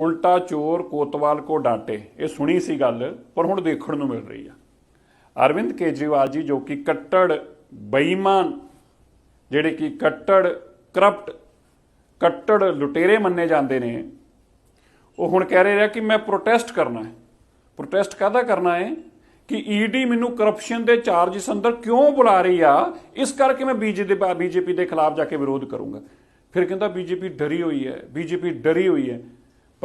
ਉਲਟਾ ਚੋਰ ਕੋਤਵਾਲ ਕੋ ਡਾਂਟੇ। ਇਹ ਸੁਣੀ ਸੀ ਗੱਲ, ਪਰ ਹੁਣ ਦੇਖਣ ਨੂੰ ਮਿਲ ਰਹੀ ਆ। ਅਰਵਿੰਦ ਕੇਜਰੀਵਾਲ ਜੀ ਜੋ ਕਿ ਕੱਟੜ, ਬੇਈਮਾਨ, ਜਿਹੜੇ ਕਿ ਕੱਟੜ, ਕਰਪਟ, ਕੱਟੜ ਲੁਟੇਰੇ ਮੰਨੇ ਜਾਂਦੇ ਨੇ, ਉਹ ਹੁਣ ਕਹਿ ਰਹੇ ਆ ਕਿ ਮੈਂ ਪ੍ਰੋਟੈਸਟ ਕਰਨਾ ਹੈ। ਪ੍ਰੋਟੈਸਟ ਕਾਹਦਾ ਕਰਨਾ ਹੈ? ਕਿ ਈਡੀ ਮੈਨੂੰ ਕਰਪਸ਼ਨ ਦੇ ਚਾਰਜਸ ਅੰਦਰ ਕਿਉਂ ਬੁਲਾ ਰਹੀ ਆ? ਇਸ ਕਰਕੇ ਮੈਂ ਬੀਜੇਪੀ ਬੀਜੇਪੀ ਦੇ ਖਿਲਾਫ ਜਾ ਕੇ ਵਿਰੋਧ ਕਰੂੰਗਾ। ਫਿਰ ਕਹਿੰਦਾ ਬੀਜੇਪੀ ਡਰੀ ਹੋਈ ਹੈ ਬੀਜੇਪੀ ਡਰੀ ਹੋਈ ਹੈ।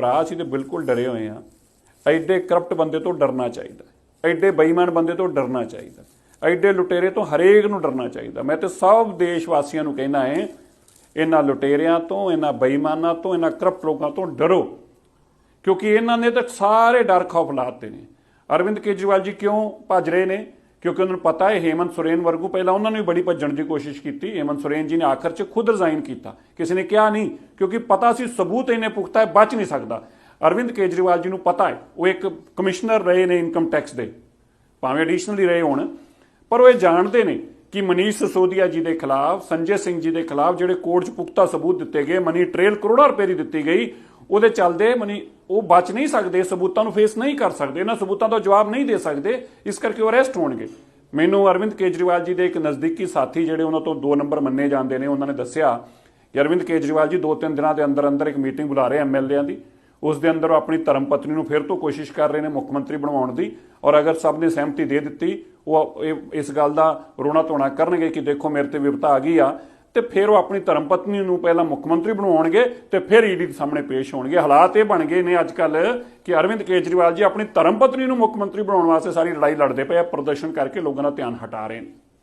ਭਰਾ ਅਸੀਂ ਤੇ ਬਿਲਕੁਲ ਡਰੇ ਹੋਏ ਆ। ਐਡੇ ਕਰਪਟ ਬੰਦੇ ਤੋਂ ਡਰਨਾ ਚਾਹੀਦਾ ਐਡੇ ਬੇਈਮਾਨ ਬੰਦੇ ਤੋਂ ਡਰਨਾ ਚਾਹੀਦਾ ਐਡੇ ਲੁਟੇਰੇ ਤੋਂ ਹਰੇਕ ਨੂੰ ਡਰਨਾ ਚਾਹੀਦਾ ਮੈਂ ਤੇ ਸਭ ਦੇਸ਼ ਵਾਸੀਆਂ ਨੂੰ ਕਹਿਣਾ ਹੈ, ਇਹਨਾਂ ਲੁਟੇਰਿਆਂ ਤੋਂ, ਇਹਨਾਂ ਬੇਈਮਾਨਾਂ ਤੋਂ, ਇਹਨਾਂ ਕਰਪਟ ਲੋਕਾਂ ਤੋਂ ਡਰੋ। ਕਿਉਂਕਿ ਇਹਨਾਂ ਨੇ ਤਾਂ ਸਾਰੇ ਡਰ ਖੌਫ ਲਾਤੇ ਨੇ। ਅਰਵਿੰਦ ਕੇਜਰੀਵਾਲ ਜੀ ਕਿਉਂ ਭੱਜ ਰਹੇ ਨੇ? ਕਿਉਂਕਿ ਉਹਨਾਂ ਨੂੰ ਪਤਾ ਹੈ, ਹੇਮੰਤ ਸੋਰੇਨ ਵਰਗੂ ਪਹਿਲਾਂ ਉਹਨਾਂ ਨੇ ਵੀ ਬੜੀ ਭੱਜਣ ਦੀ ਕੋਸ਼ਿਸ਼ ਕੀਤੀ। ਹੇਮੰਤ ਸੋਰੇਨ ਜੀ ਨੇ ਆਖਰ 'ਚ ਖੁਦ ਰਿਜ਼ਾਈਨ ਕੀਤਾ। ਕਿਸੇ ਨੇ ਕਿਹਾ ਨਹੀਂ, ਕਿਉਂਕਿ ਪਤਾ ਸੀ ਸਬੂਤ ਇਹਨੇ ਪੁਖਤਾ ਹੈ, ਬਚ ਨਹੀਂ ਸਕਦਾ। ਅਰਵਿੰਦ ਕੇਜਰੀਵਾਲ ਜੀ ਨੂੰ ਪਤਾ ਹੈ, ਉਹ ਇੱਕ ਕਮਿਸ਼ਨਰ ਰਹੇ ਨੇ ਇਨਕਮ ਟੈਕਸ ਦੇ। ਭਾਵੇਂ ਐਡੀਸ਼ਨਲੀ ਰਹੇ ਹੋਣ, ਪਰ ਉਹ ਇਹ ਜਾਣਦੇ ਨੇ ਕਿ ਮਨੀਸ਼ ਸਸੋਦੀਆ ਜੀ ਦੇ ਖਿਲਾਫ, ਸੰਜੇ ਸਿੰਘ ਜੀ ਦੇ ਖਿਲਾਫ ਜਿਹੜੇ ਕੋਰਟ 'ਚ ਪੁਖਤਾ ਸਬੂਤ ਦਿੱਤੇ ਗਏ, ਮਨੀ ਟ੍ਰੇਲ ਕਰੋੜਾਂ ਰੁਪਏ ਦੀ ਦਿੱਤੀ ਗਈ ਉਹਦੇ ਚੱਲਦੇ ਮਨੀ ਉਹ ਬਚ ਨਹੀਂ ਸਕਦੇ, ਸਬੂਤਾਂ ਨੂੰ ਫੇਸ ਨਹੀਂ ਕਰ ਸਕਦੇ, ਇਹਨਾਂ ਸਬੂਤਾਂ ਦਾ ਜਵਾਬ ਨਹੀਂ ਦੇ ਸਕਦੇ, ਇਸ ਕਰਕੇ ਉਹ ਅਰੈਸਟ ਹੋਣਗੇ। ਮੈਨੂੰ ਅਰਵਿੰਦ ਕੇਜਰੀਵਾਲ ਜੀ ਦੇ ਇੱਕ ਨਜ਼ਦੀਕੀ ਸਾਥੀ ਜਿਹੜੇ ਉਹਨਾਂ ਤੋਂ 2 ਨੰਬਰ ਮੰਨੇ ਜਾਂਦੇ ਨੇ, ਉਹਨਾਂ ਨੇ ਦੱਸਿਆ ਕਿ ਅਰਵਿੰਦ ਕੇਜਰੀਵਾਲ ਜੀ 2-3 ਦਿਨਾਂ ਦੇ ਅੰਦਰ ਅੰਦਰ ਇੱਕ ਮੀਟਿੰਗ ਬੁਲਾ ਰਹੇ ਐਮਐਲਏਆਂ ਦੀ। ਉਸ ਦੇ ਅੰਦਰ ਉਹ ਆਪਣੀ ਧਰਮ ਪਤਨੀ ਨੂੰ ਫਿਰ ਤੋਂ ਕੋਸ਼ਿਸ਼ ਕਰ ਰਹੇ ਨੇ ਮੁੱਖ ਮੰਤਰੀ ਬਣਾਉਣ ਦੀ ਔਰ ਅਗਰ ਸਭ ਨੇ ਸਹਿਮਤੀ ਦੇ ਦਿੱਤੀ, ਉਹ ਇਹ- ਇਸ ਗੱਲ ਦਾ ਰੋਣਾ ਧੋਣਾ ਕਰਨਗੇ ਕਿ ਦੇਖੋ ਮੇਰੇ ਤੇ ਵਿਪਤਾ ਆ ਗਈ ਆ। ਤੇ ਫਿਰ ਉਹ ਆਪਣੀ ਧਰਮ ਪਤਨੀ ਨੂੰ ਪਹਿਲਾਂ ਮੁੱਖ ਮੰਤਰੀ ਬਣਾਉਣਗੇ ਤੇ ਫਿਰ ਈਡੀ ਦੇ ਸਾਹਮਣੇ ਪੇਸ਼ ਹੋਣਗੇ। ਹਾਲਾਤ ਇਹ ਬਣ ਗਏ ਨੇ ਅੱਜ ਕੱਲ ਕਿ ਅਰਵਿੰਦ ਕੇਜਰੀਵਾਲ ਜੀ ਆਪਣੀ ਧਰਮ ਪਤਨੀ ਨੂੰ ਮੁੱਖ ਮੰਤਰੀ ਬਣਾਉਣ ਵਾਸਤੇ ਸਾਰੀ ਲੜਾਈ ਲੜਦੇ ਪਏ ਆ, ਪ੍ਰਦਰਸ਼ਨ ਕਰਕੇ ਲੋਕਾਂ ਦਾ ਧਿਆਨ ਹਟਾ ਰਹੇ ਨੇ।